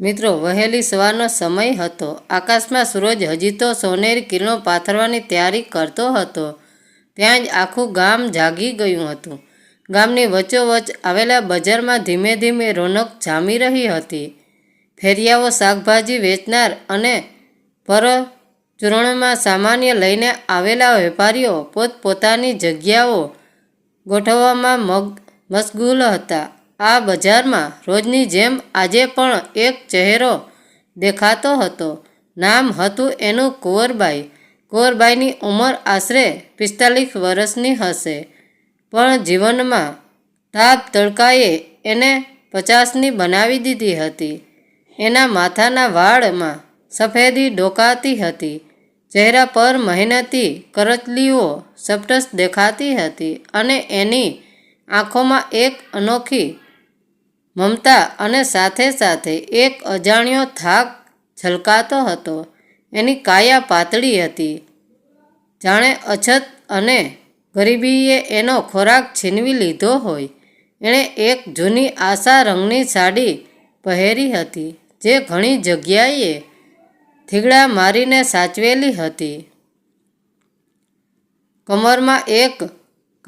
મિત્રો, વહેલી સવારનો સમય હતો. આકાશમાં સૂરજ હજી તો સોનેરી કિરણો પાથરવાની તૈયારી કરતો હતો. ત્યાં જ આખું ગામ જાગી ગયું હતું. ગામની વચ્ચોવચ્ચ આવેલા બજારમાં ધીમે ધીમે રોનક જામી રહી હતી. ફેરિયાઓ શાકભાજી વેચનાર અને પરચૂરણમાં સામાન્ય લઈને આવેલા વેપારીઓ પોતપોતાની જગ્યાઓ ગોઠવવામાં મગ, મશગુલ હતા. આ બજારમાં રોજની જેમ આજે પણ એક ચહેરો દેખાતો હતો. નામ હતું એનું કુંવરબાઈ. કુંવરબાઈની ઉંમર આશરે પિસ્તાલીસ વર્ષની હશે. પણ જીવનમાં તાપ તડકાએ એને પચાસની બનાવી દીધી હતી. એના માથાના વાળમાં સફેદી ડોકાતી હતી. ચહેરા પર મહેનતી કરચલીઓ સપટસ દેખાતી હતી અને એની આંખોમાં એક અનોખી મમતા અને સાથે સાથે એક અજાણ્યો થાક છલકાતો હતો. એની કાયા પાતળી હતી. જાણે અછત અને ગરીબીએ એનો ખોરાક છીનવી લીધો હોય. એણે એક જૂની આશા રંગની સાડી પહેરી હતી, જે ઘણી જગ્યાએ થીગડા મારીને સાચવેલી હતી. કમરમાં એક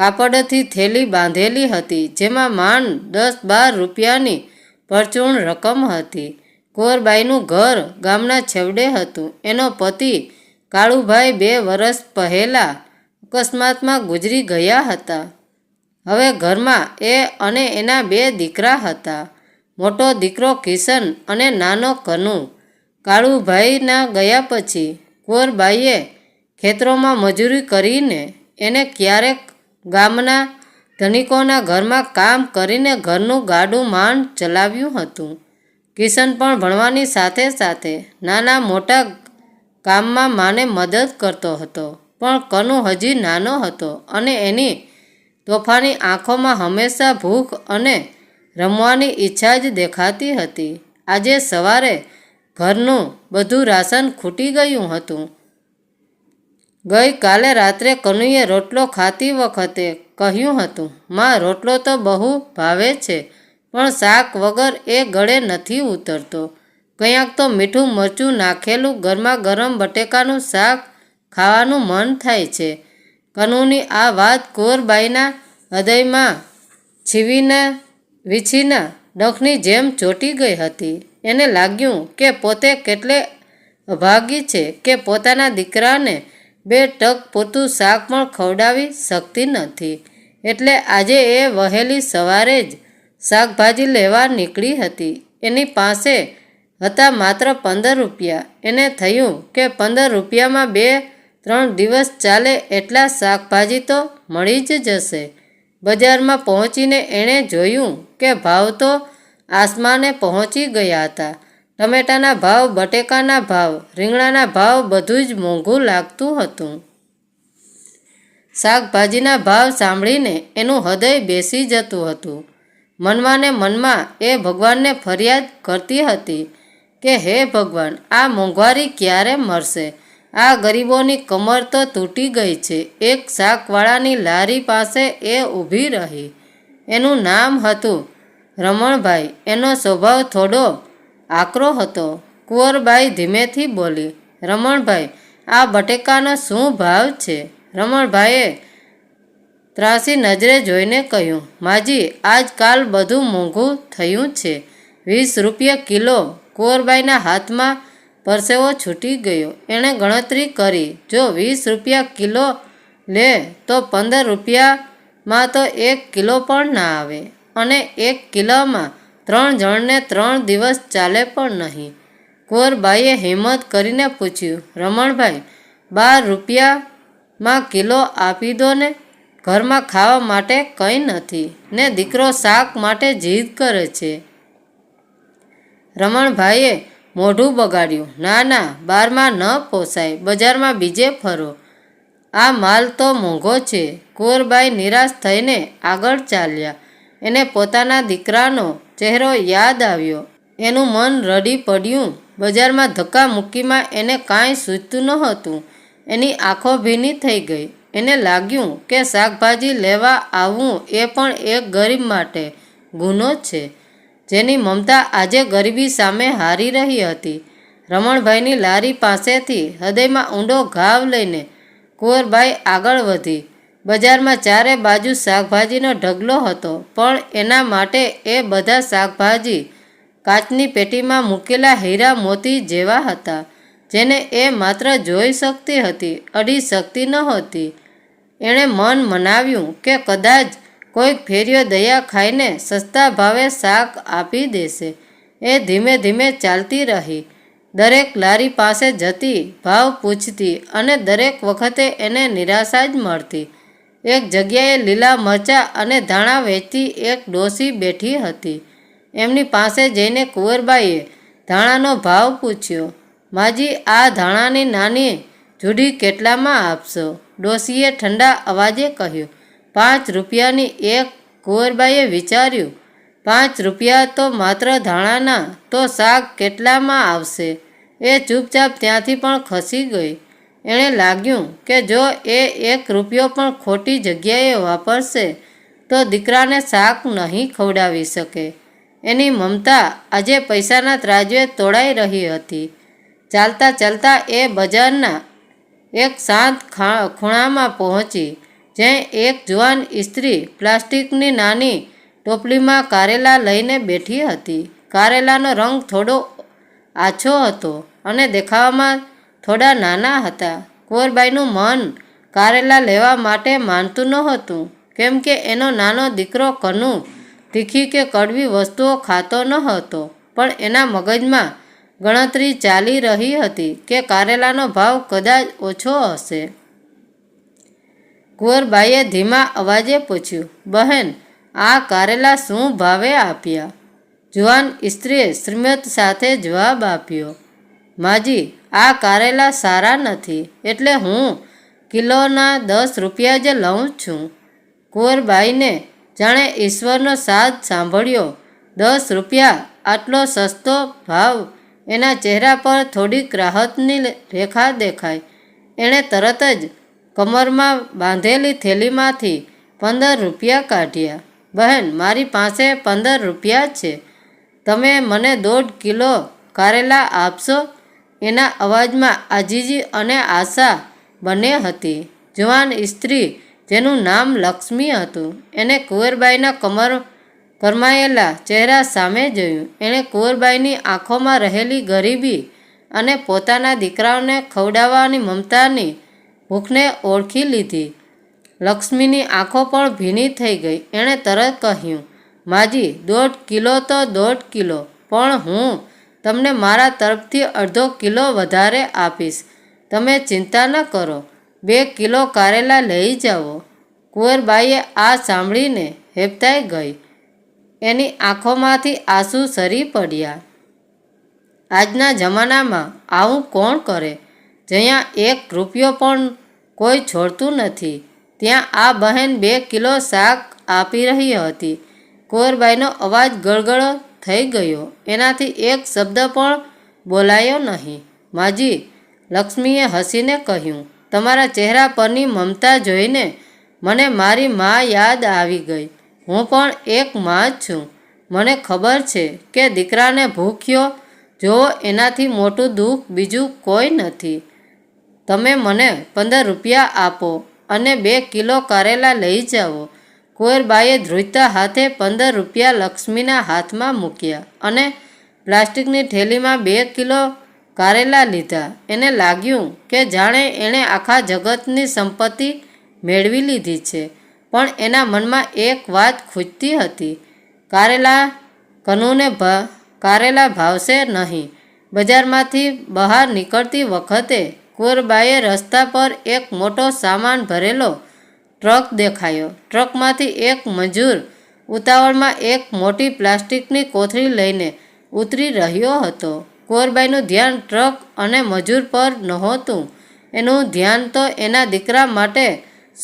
કાપડથી થેલી બાંધેલી હતી, જેમાં માંડ દસ બાર રૂપિયાની પરચૂણ રકમ હતી. કોરબાઈનું ઘર ગામના છેવડે હતું. એનો પતિ કાળુભાઈ બે વર્ષ પહેલાં અકસ્માતમાં ગુજરી ગયા હતા. હવે ઘરમાં એ અને એના બે દીકરા હતા. મોટો દીકરો કિશન અને નાનો કનુ. કાળુભાઈના ગયા પછી કુંવરબાઈએ ખેતરોમાં મજૂરી કરીને એને ક્યારેક ગામના ધનિકોના ઘરમાં કામ કરીને ઘરનું ગાડું માંડ ચલાવ્યું હતું. કિશન પણ ભણવાની સાથે સાથે નાના મોટા કામમાં માને મદદ કરતો હતો. પણ કનુ હજી નાનો હતો અને એની તોફાની આંખોમાં હંમેશા ભૂખ અને રમવાની ઈચ્છા જ દેખાતી હતી. આજે સવારે ઘરનું બધું રાશન ખૂટી ગયું હતું. ગઈકાલે રાત્રે કનુએ રોટલો ખાતી વખતે કહ્યું હતું, માં, રોટલો તો બહુ ભાવે છે, પણ શાક વગર એ ગળે નથી ઉતરતો. ક્યાંક તો મીઠું મરચું નાખેલું ગરમા ગરમ બટેકાનું શાક ખાવાનું મન થાય છે. કનુની આ વાત કુંવરબાઈના હૃદયમાં છીવીને વીછીના ડંખની જેમ ચોંટી ગઈ હતી. એને લાગ્યું કે પોતે કેટલે અભાગી છે કે પોતાના દીકરાને બે ટક પૂરતું શાક પણ ખવડાવી શકતી નથી. એટલે આજે એ વહેલી સવારે જ શાકભાજી લેવા નીકળી હતી. એની પાસે હતા માત્ર પંદર રૂપિયા. એને થયું કે પંદર રૂપિયામાં બે, ત્રણ દિવસ ચાલે એટલા શાકભાજી તો મળી જ જશે. બજારમાં પહોંચીને એણે જોયું કે ભાવ તો આસમાને પહોંચી ગયા હતા. ટમેટાના ભાવ, બટેકાના ભાવ, રીંગણાના ભાવ બધું જ મોંઘું લાગતું હતું. શાકભાજીના ભાવ સાંભળીને એનું હૃદય બેસી જતું હતું. મનમાં મનમાં એ ભગવાનને ફરિયાદ કરતી હતી કે, હે ભગવાન, આ મોંઘવારી ક્યારે મળશે? આ ગરીબોની કમર તો તૂટી ગઈ છે. એક શાકવાળાની લારી પાસે એ ઊભી રહી. એનું નામ હતું રમણભાઈ. એનો સ્વભાવ થોડો આકરો હતો. કુંવરબાઈ ધીમેથી બોલી, રમણભાઈ, આ બટેકાનો શું ભાવ છે? રમણભાઈએ ત્રાસી નજરે જોઈને કહ્યું, માજી આજકાલ બધું મોંઘું થયું છે. વીસ રૂપિયા કિલો કુંવરબાઈના હાથમાં પરસેવો છૂટી ગયો. એણે ગણતરી કરી, જો વીસ રૂપિયા કિલો લે, તો પંદર રૂપિયામાં તો એક કિલો પણ ના આવે. અને એક કિલોમાં ત્રણ જણને ત્રણ દિવસ ચાલે પણ નહીં. કુંવરબાઈએ હિંમત કરીને પૂછ્યું, રમણભાઈ, બાર રૂપિયામાં કિલો આપી દો ને, ઘરમાં ખાવા માટે કંઈ નથી ને દીકરો શાક માટે જીદ કરે છે. રમણભાઈએ મોઢું બગાડ્યું, ના ના, બારમાં ન પોસાય, બજારમાં બીજે ફરો. આ માલ તો મોંઘો છે. કુંવરબાઈ નિરાશ થઈને આગળ ચાલ્યા. એને પોતાના દીકરાનો ચહેરો યાદ આવ્યો. એનું મન રડી પડ્યું. બજારમાં ધક્કા મૂકીમાં એને કાંઈ સૂચતું નહોતું. એની આંખો ભીની થઈ ગઈ. એને લાગ્યું કે શાકભાજી લેવા આવવું એ પણ એક ગરીબ માટે ગુનો છે. જેની મમતા આજે ગરીબી સામે હારી રહી હતી. રમણભાઈની લારી પાસેથી હૃદયમાં ઊંડો ઘાવ લઈને કુંવરબાઈ આગળ વધી. બજારમાં ચારે બાજુ શાકભાજીનો ઢગલો હતો, પણ એના માટે એ બધા શાકભાજી કાચની પેટીમાં મૂકેલા હીરા મોતી જેવા હતા, જેને એ માત્ર જોઈ શકતી હતી, અડી શકતી નહોતી. એણે મન મનાવ્યું કે કદાચ કોઈક ફેરિયો દયા ખાઈને સસ્તા ભાવે શાક આપી દેશે. એ ધીમે ધીમે ચાલતી રહી. દરેક લારી પાસે જતી, ભાવ પૂછતી અને દરેક વખતે એને નિરાશા જ મળતી. એક જગ્યાએ લીલા મરચાં અને ધાણા વેચતી એક ડોસી બેઠી હતી. એમની પાસે જઈને કુંવરબાઈએ ધાણાનો ભાવ પૂછ્યો, માજી, આ ધાણાની નાની જુડી કેટલામાં આપશો? ડોસીએ ઠંડા અવાજે કહ્યું, પાંચ રૂપિયાની. એક કુંવરબાઈએ વિચાર્યું, પાંચ રૂપિયા તો માત્ર ધાણાના, તો શાક કેટલામાં આવશે? એ ચૂપચાપ ત્યાંથી પણ ખસી ગઈ. એણે લાગ્યું કે જો એ એક રૂપિયો પણ ખોટી જગ્યાએ વાપરશે, તો દીકરાને શાક નહીં ખવડાવી શકે. એની મમતા આજે પૈસાના ત્રાજવે તોડાઈ રહી હતી. ચાલતા ચાલતા એ બજારના એક શાંત ખૂણામાં પહોંચી, જ્યાં એક જુવાન સ્ત્રી પ્લાસ્ટિકની નાની ટોપલીમાં કારેલા લઈને બેઠી હતી. કારેલાનો રંગ થોડો આછો હતો અને દેખાવામાં થોડા નાના હતા. કુંવરબાઈનું મન કારેલા લેવા માટે માનતું નહોતું, કેમ કે એનો નાનો દીકરો કનુ તીખી કે કડવી વસ્તુઓ ખાતો ન હતો પણ એના મગજમાં ગણતરી ચાલી રહી હતી કે કારેલાનો ભાવ કદાચ ઓછો હશે. કુંવરબાઈએ ધીમા અવાજે પૂછ્યું, બહેન, આ કારેલા શું ભાવે આપ્યા? જુવાન સ્ત્રીએ શ્રીમત સાથે જવાબ આપ્યો, માજી આ કારેલા સારા નથી, એટલે હું કિલોના દસ રૂપિયા જ લઉં છું. કુંવરબાઈને જાણે ઈશ્વરનો સાથ સાંભળ્યો. દસ રૂપિયા આટલો સસ્તો ભાવ, એના ચહેરા પર થોડીક રાહતની રેખા દેખાઈ. એણે તરત જ કમરમાં બાંધેલી થેલીમાંથી પંદર રૂપિયા કાઢ્યા. બહેન, મારી પાસે પંદર રૂપિયા છે. તમે મને દોઢ કિલો કારેલા આપશો? એના અવાજમાં આજીજી અને આશા બંને હતી. જવાન સ્ત્રી જેનું નામ લક્ષ્મી હતું, એને કુંવરબાઈના કમર કરમાયેલા ચહેરા સામે જોયું. એણે કુંવરબાઈની આંખોમાં રહેલી ગરીબી અને પોતાના દીકરાઓને ખવડાવવાની મમતાની ભૂખને ઓળખી લીધી. લક્ષ્મીની આંખો પણ ભીની થઈ ગઈ. એણે તરત કહ્યું, માજી, દોઢ કિલો તો દોઢ કિલો, પણ હું તમને મારા તરફથી અડધો કિલો વધારે આપીશ. તમે ચિંતા ન કરો. બે કિલો કારેલા લઈ જાઓ. કુંવરબાઈએ આ સાંભળીને હેપતાઈ ગઈ. એની આંખોમાંથી આંસુ સરી પડ્યા. આજના જમાનામાં આવું કોણ કરે? જ્યાં એક રૂપિયો પણ કોઈ છોડતું નથી. ત્યાં આ બહેન બે કિલો શાક આપી રહી હતી. કુંવરબાઈનો અવાજ ગળગળો થઈ ગયો. એનાથી એક શબ્દ પણ બોલાયો નહીં. માજી, લક્ષ્મીએ હસીને કહ્યું, તમારા ચહેરા પરની મમતા જોઈને મને મારી મા યાદ આવી ગઈ. હું પણ એક મા જ છું. મને ખબર છે કે દીકરાને ભૂખ્યો જો એનાથી મોટું દુઃખ બીજું કોઈ નથી. તમે મને પંદર રૂપિયા આપો અને બે કિલો કારેલા લઈ જાઓ. કુંવરબાઈએ ધ્રુજતા હાથે પંદર રૂપિયા લક્ષ્મીના હાથમાં મૂક્યા અને પ્લાસ્ટિકની થેલીમાં બે કિલો કારેલા લીધા. એને લાગ્યું કે જાણે એણે આખા જગતની સંપત્તિ મેળવી લીધી છે, પણ એના મનમાં એક વાત ખૂજતી હતી. કારેલા કનુને કારેલા ભાવશે નહીં. બજારમાંથી બહાર નીકળતી વખતે કુંવરબાઈએ રસ્તા પર એક મોટો સામાન ભરેલો ટ્રક દેખાયો. ટ્રકમાંથી એક મજૂર ઉતાવળમાં એક મોટી પ્લાસ્ટિકની કોથળી લઈને ઉતરી રહ્યો હતો. કુંવરબાઈનું ધ્યાન ટ્રક અને મજૂર પર નહોતું. એનું ધ્યાન તો એના દીકરા માટે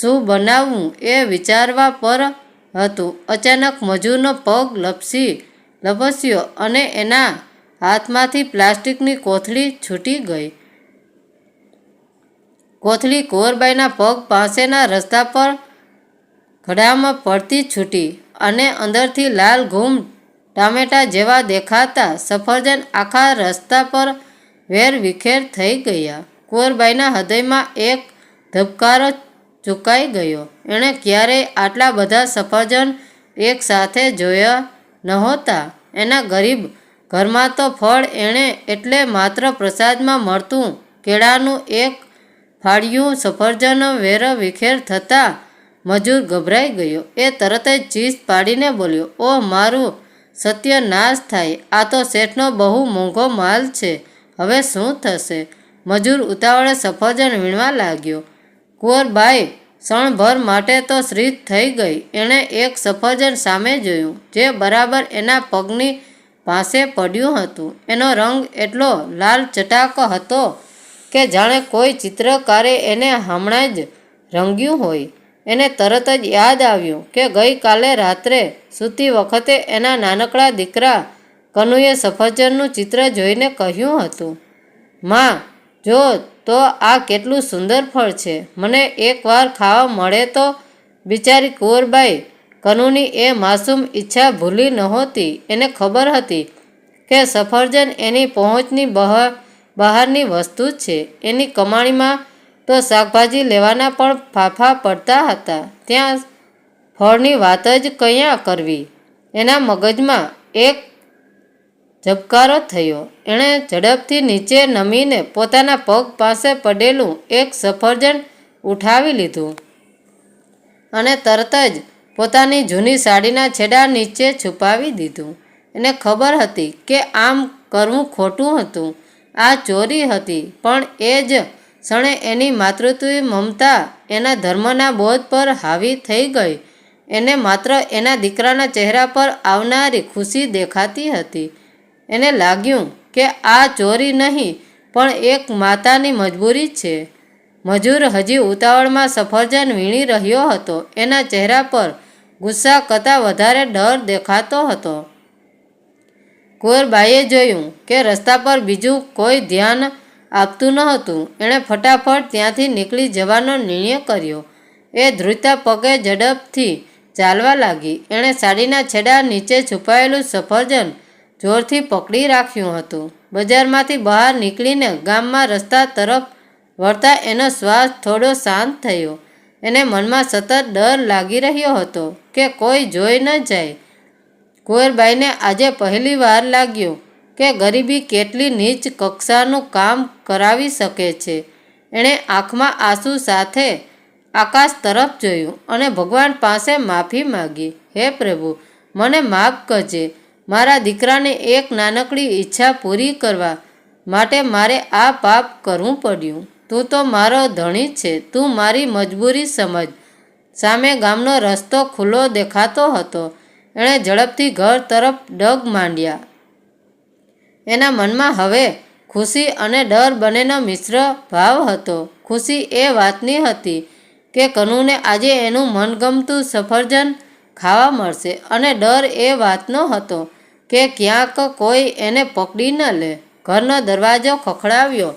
શું બનાવવું એ વિચારવા પર હતું. અચાનક મજૂરનો પગ લપસી, લપસ્યો અને એના હાથમાંથી પ્લાસ્ટિકની કોથળી છૂટી ગઈ. કોથળી કુંવરબાઈના પગ પાસેના રસ્તા પર ઘડામાં પડતી છૂટી અને અંદરથી લાલ ઘૂમ ટામેટા જેવા દેખાતા સફરજન આખા રસ્તા પર વેર વિખેર થઈ ગયા. કુંવરબાઈના હૃદયમાં એક ધબકારો ચૂકાઈ ગયો. એણે ક્યારેય આટલા બધા સફરજન એક સાથે જોયા નહોતા. એના ગરીબ ઘરમાં તો ફળ એણે એટલે માત્ર પ્રસાદમાં મળતું કેળાનું એક ફાળિયું સફરજન વેર વિખેર થતાં મજૂર ગભરાઈ ગયો. એ તરત જ ચીસ પાડીને બોલ્યો ઓહ મારું સત્ય નાશ થાય, આ તો શેઠનો બહુ મોંઘો માલ છે. હવે શું થશે? મજૂર ઉતાવળે સફરજન વીણવા લાગ્યો. કુંવરબાઈ ક્ષણભર માટે તો શ્રીત થઈ ગઈ. એણે એક સફરજન સામે જોયું, જે બરાબર એના પગની પાસે પડ્યું હતું. એનો રંગ એટલો લાલ ચટાક હતો કે જાણે કોઈ ચિત્રકારે એને હમણાં જ રંગ્યું હોય. એને તરત જ યાદ આવ્યું કે ગઈકાલે રાત્રે સૂતી વખતે એના નાનકડા દીકરા કનુએ સફરજનનું ચિત્ર જોઈને કહ્યું હતું, માં, જો તો આ કેટલું સુંદર ફળ છે. મને એકવાર ખાવા મળે તો બિચારી કુંવરબાઈ કનુની એ માસૂમ ઈચ્છા ભૂલી નહોતી. એને ખબર હતી કે સફરજન એની પહોંચની બહાર બહારની વસ્તુ છે. એની કમાણીમાં તો શાકભાજી લેવાના પણ ફાફા પડતા હતા. ત્યાં ફળની વાત જ કયા કરવી? એના મગજમાં એક ઝબકારો થયો. એણે ઝડપથી નીચે નમીને પોતાના પગ પાસે પડેલું એક સફરજન ઉઠાવી લીધું અને તરત જ પોતાની જૂની સાડીના છેડા નીચે છુપાવી દીધું. એને ખબર હતી કે આમ કરવું ખોટું હતું. આ ચોરી હતી, પણ એ જ ક્ષણે એની માતૃત્વ મમતા એના ધર્મના બોધ પર હાવી થઈ ગઈ. એને માત્ર એના દીકરાના ચહેરા પર આવનારી ખુશી દેખાતી હતી. એને લાગ્યું કે આ ચોરી નહીં, પણ એક માતાની મજબૂરી છે. મજૂર હજી ઉતાવળમાં સફરજન વીણી રહ્યો હતો. એના ચહેરા પર ગુસ્સા કરતાં વધારે ડર દેખાતો હતો. કુંવરબાઈએ જોયું કે રસ્તા પર બીજું કોઈ ધ્યાન આપતું ન હતું એણે ફટાફટ ત્યાંથી નીકળી જવાનો નિર્ણય કર્યો. એ ધ્રુજતા પગે ઝડપથી ચાલવા લાગી. એણે સાડીના છેડા નીચે છુપાયેલું સફરજન જોરથી પકડી રાખ્યું હતું. બજારમાંથી બહાર નીકળીને ગામમાં રસ્તા તરફ વળતા એનો શ્વાસ થોડો શાંત થયો. એને મનમાં સતત ડર લાગી રહ્યો હતો કે કોઈ જોઈ ન જાય. કુંવરબાઈને આજે પહેલી વાર લાગ્યું કે ગરીબી કેટલી નીચ કક્ષાનું કામ કરાવી શકે છે. એણે આંખમાં આંસુ સાથે આકાશ તરફ જોયું અને ભગવાન પાસે માફી માગી, હે પ્રભુ, મને માફ કરજે. મારા દીકરાને એક નાનકડી ઈચ્છા પૂરી કરવા માટે મારે આ પાપ કરવું પડ્યું. તું તો મારો ધણી છે. તું મારી મજબૂરી સમજ. સામે ગામનો રસ્તો ખુલ્લો દેખાતો હતો. એણે ઝડપથી ઘર તરફ ડગ માંડ્યા. એના મનમાં હવે ખુશી અને ડર બંનેનો મિશ્ર ભાવ હતો. ખુશી એ વાતની હતી કે કનુને આજે એનું મનગમતું સફરજન ખાવા મળશે અને ડર એ વાતનો હતો કે ક્યાંક કોઈ એને પકડી ન લે. ઘરનો દરવાજો ખખડાવ્યો.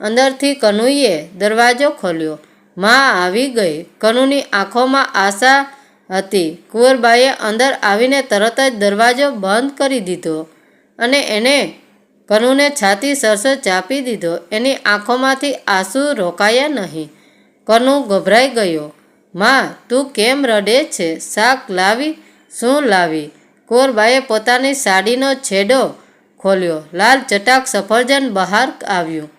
અંદરથી કનુએ દરવાજો ખોલ્યો. માં આવી ગઈ. કનુની આંખોમાં આશા હતી. કુંવરબાઈએ અંદર આવીને તરત જ દરવાજો બંધ કરી દીધો અને એને કનુને છાતી સરસો ચાપી દીધો. એની આંખોમાંથી આંસુ રોકાયા નહીં. કનુ ગભરાઈ ગયો. માં, તું કેમ રડે છે? શાક લાવી? શું લાવી? કુંવરબાઈએ પોતાની સાડીનો છેડો ખોલ્યો. લાલ ચટાક સફરજન બહાર આવ્યું.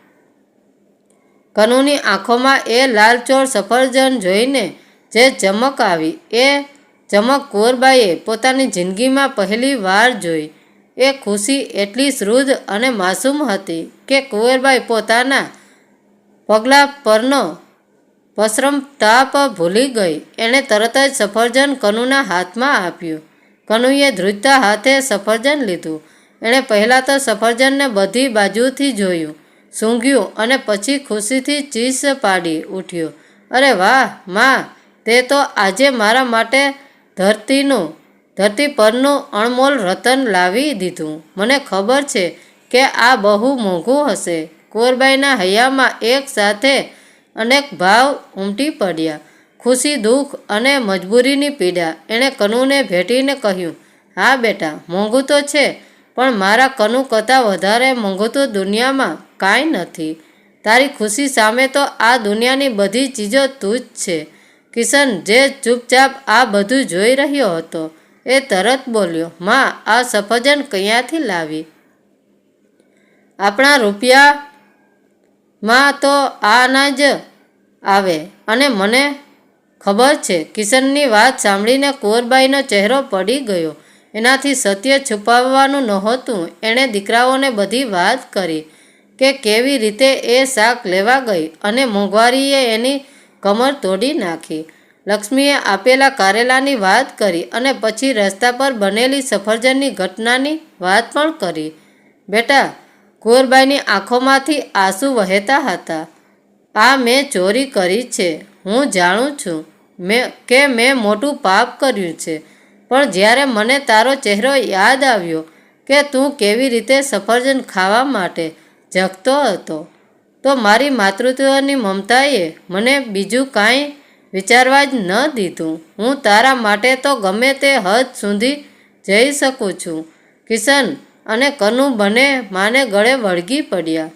કનુની આંખોમાં એ લાલચોળ સફરજન જોઈને જે ચમક આવી. એ ચમક કુંવરબાઈએ પોતાની જિંદગીમાં પહેલી વાર જોઈ. એ ખુશી એટલી શ્રુદ્ધ અને માસૂમ હતી કે કુંવરબાઈ પોતાના પગલાં પરનો પશ્રમ તાપ ભૂલી ગઈ. એણે તરત જ સફરજન કનુના હાથમાં આપ્યું. કનુએ ધ્રુજતા હાથે સફરજન લીધું. એણે પહેલાં તો સફરજનને બધી બાજુથી જોયું, સૂંઘ્યું અને પછી ખુશીથી ચીસ પાડી ઉઠ્યો. અરે વાહ, માં! તે તો આજે મારા માટે ધરતીનું ધરતી પરનું અણમોલ રતન લાવી દીધું. મને ખબર છે કે આ બહુ મોંઘું હશે. કોરબાઈના હૈયામાં એક સાથે અનેક ભાવ ઉમટી પડ્યા. ખુશી, દુઃખ અને મજબૂરીની પીડા. એણે કનુને ભેટીને કહ્યું, હા બેટા, મોંઘું તો છે, પણ મારા કનુ કરતાં વધારે મોંઘું તો દુનિયામાં કાંઈ નથી. તારી ખુશી સામે તો આ દુનિયાની બધી ચીજો તું જ છે. કિશન જે ચૂપચાપ આ બધું જોઈ રહ્યો હતો, એ તરત બોલ્યો, માં, આ સફરજન ક્યાંથી લાવી? આપણા રૂપિયામાં તો આના જ આવે અને મને ખબર છે. કિશનની વાત સાંભળીને કુંવરબાઈનો ચહેરો પડી ગયો. એનાથી સત્ય છુપાવવાનું નહોતું. એણે દીકરાઓને બધી વાત કરી કે કેવી રીતે એ શાક લેવા ગઈ અને મોંઘવારીએ એની કમર તોડી નાખી. લક્ષ્મીએ આપેલા કારેલાની વાત કરી અને પછી રસ્તા પર બનેલી સફરજનની ઘટનાની વાત પણ કરી. બેટા, ગોરબાઈની આંખોમાંથી આંસુ વહેતા હતા. આ મેં ચોરી કરી છે. હું જાણું છું મેં, કે મેં મોટું પાપ કર્યું છે. પણ જ્યારે મને તારો ચહેરો યાદ આવ્યો કે તું કેવી રીતે સફરજન ખાવા માટે જગતો હતો તો મારી માતૃત્વની મમતાએ મને બીજું કાંઈ વિચારવા જ ન દીધું. હું તારા માટે તો ગમે તે હદ સુધી જઈ શકું છું. કિશન અને કનુ બંને માને ગળે વળગી પડ્યા.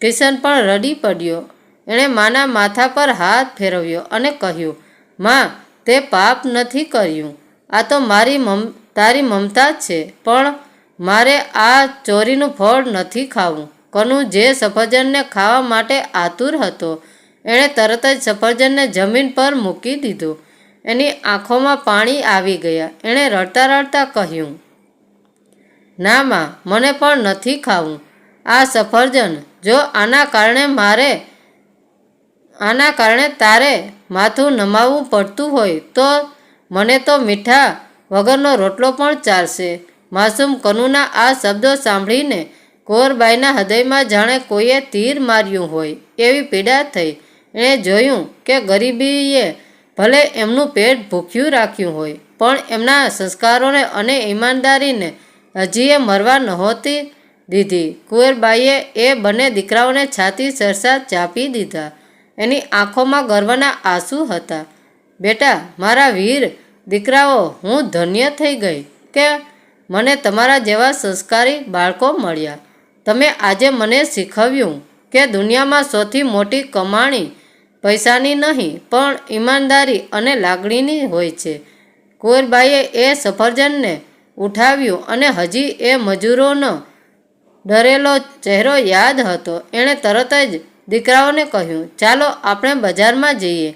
કિશન પણ રડી પડ્યો. એણે માના માથા પર હાથ ફેરવ્યો અને કહ્યું, માં, તે પાપ નથી કર્યું. આ તો મારી મમ, તારી મમતા છે, પણ મારે આ ચોરીનું ફળ નથી ખાવું. કનુ જે સફરજનને ખાવા માટે આતુર હતો, એણે તરત જ સફરજનને જમીન પર મૂકી દીધું. એની આંખોમાં પાણી આવી ગયા. એણે રડતા રડતા કહ્યું, ના માં, મને પણ નથી ખાવું. આ સફરજન, જો આના કારણે મારે, આના કારણે તારે માથું નમાવવું પડતું હોય, તો મને તો મીઠા વગરનો રોટલો પણ ચાલશે. માસૂમ કનુના આ શબ્દો સાંભળીને કુંવરબાઈના હૃદયમાં જાણે કોઈએ તીર માર્યું હોય એવી પીડા થઈ. એણે જોયું કે ગરીબીએ ભલે એમનું પેટ ભૂખ્યું રાખ્યું હોય, પણ એમના સંસ્કારોને અને ઈમાનદારીને હજીએ મરવા નહોતી દીધી. કુંવરબાઈએ એ બંને દીકરાઓને છાતી સરસા ચાપી દીધા. એની આંખોમાં ગર્વના આંસુ હતા. બેટા, મારા વીર દીકરાઓ, હું ધન્ય થઈ ગઈ કે મને તમારા જેવા સંસ્કારી બાળકો મળ્યા. તમે આજે મને શીખવ્યું કે દુનિયામાં સૌથી મોટી કમાણી પૈસાની નહીં, પણ ઈમાનદારી અને લાગણીની હોય છે. કોરબાઈએ એ સફરજનને ઉઠાવ્યું અને હજી એ મજૂરોનો ડરેલો ચહેરો યાદ હતો. એણે તરત જ દીકરાઓને કહ્યું, ચાલો આપણે બજારમાં જઈએ.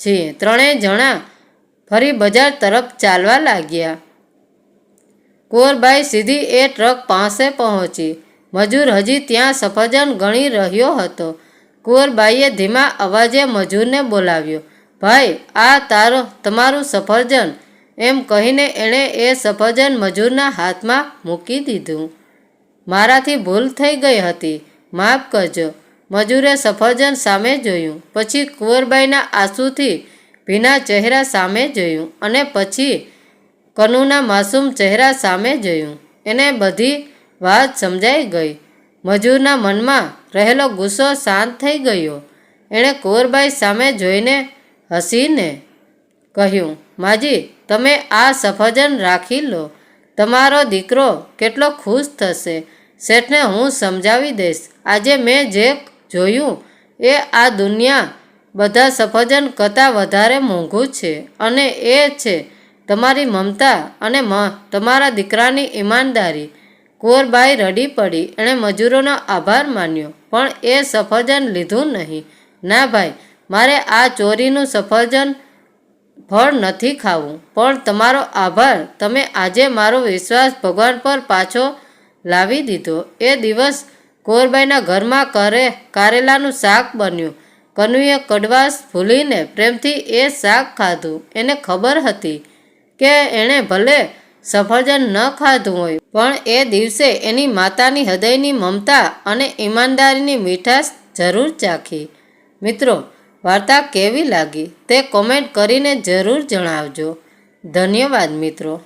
છીએ. ત્રણેય જણા ફરી બજાર તરફ ચાલવા લાગ્યા. કુંવરબાઈ સીધી એ ટ્રક પાસે પહોંચી. મજૂર હજી ત્યાં સફરજન ગણી રહ્યો હતો. કુંવરબાઈએ ધીમા અવાજે મજૂરને બોલાવ્યો, ભાઈ, આ તારો, તમારું સફરજન. એમ કહીને એણે એ સફરજન મજૂરના હાથમાં મૂકી દીધું. મારાથી ભૂલ થઈ ગઈ હતી, માફ કરજો. મજૂરે સફરજન સામે જોયું, પછી કુંવરબાઈના આંસુથી ભીના ચહેરા સામે જોયું અને પછી કનુના માસૂમ ચહેરા સામે જોયું. એને બધી વાત સમજાઈ ગઈ. મજૂરના મનમાં રહેલો ગુસ્સો શાંત થઈ ગયો. એણે કોરબાઈ સામે જોઈને હસીને કહ્યું, માજી, તમે આ સફરજન રાખી લો. તમારો દીકરો કેટલો ખુશ થશે. શેઠને હું સમજાવી દઈશ. આજે મેં જે જોયું એ આ દુનિયા બધા સફરજન કરતાં વધારે મોંઘું છે અને એ છે તમારી મમતા અને તમારા દીકરાની ઈમાનદારી. કુંવરબાઈ રડી પડી, એણે મજૂરોનો આભાર માન્યો. પણ એ સફરજન લીધું નહીં. ના ભાઈ, મારે આ ચોરીનું સફરજન ફળ નથી ખાવું, પણ તમારો આભાર તમે આજે મારો વિશ્વાસ ભગવાન પર પાછો લાવી દીધો. એ દિવસ કુંવરબાઈના ઘરમાં કરે, કારેલાનું શાક બન્યું. કનુએ કડવાશ ભૂલીને પ્રેમથી એ શાક ખાધું. એને ખબર હતી કે એણે ભલે સફરજન ન ખાધું હોય. પણ એ દિવસે એની માતાની હૃદયની મમતા અને ઈમાનદારીની મીઠાશ જરૂર ચાખી. મિત્રો, વાર્તા કેવી લાગી તે કોમેન્ટ કરીને જરૂર જણાવજો. ધન્યવાદ મિત્રો.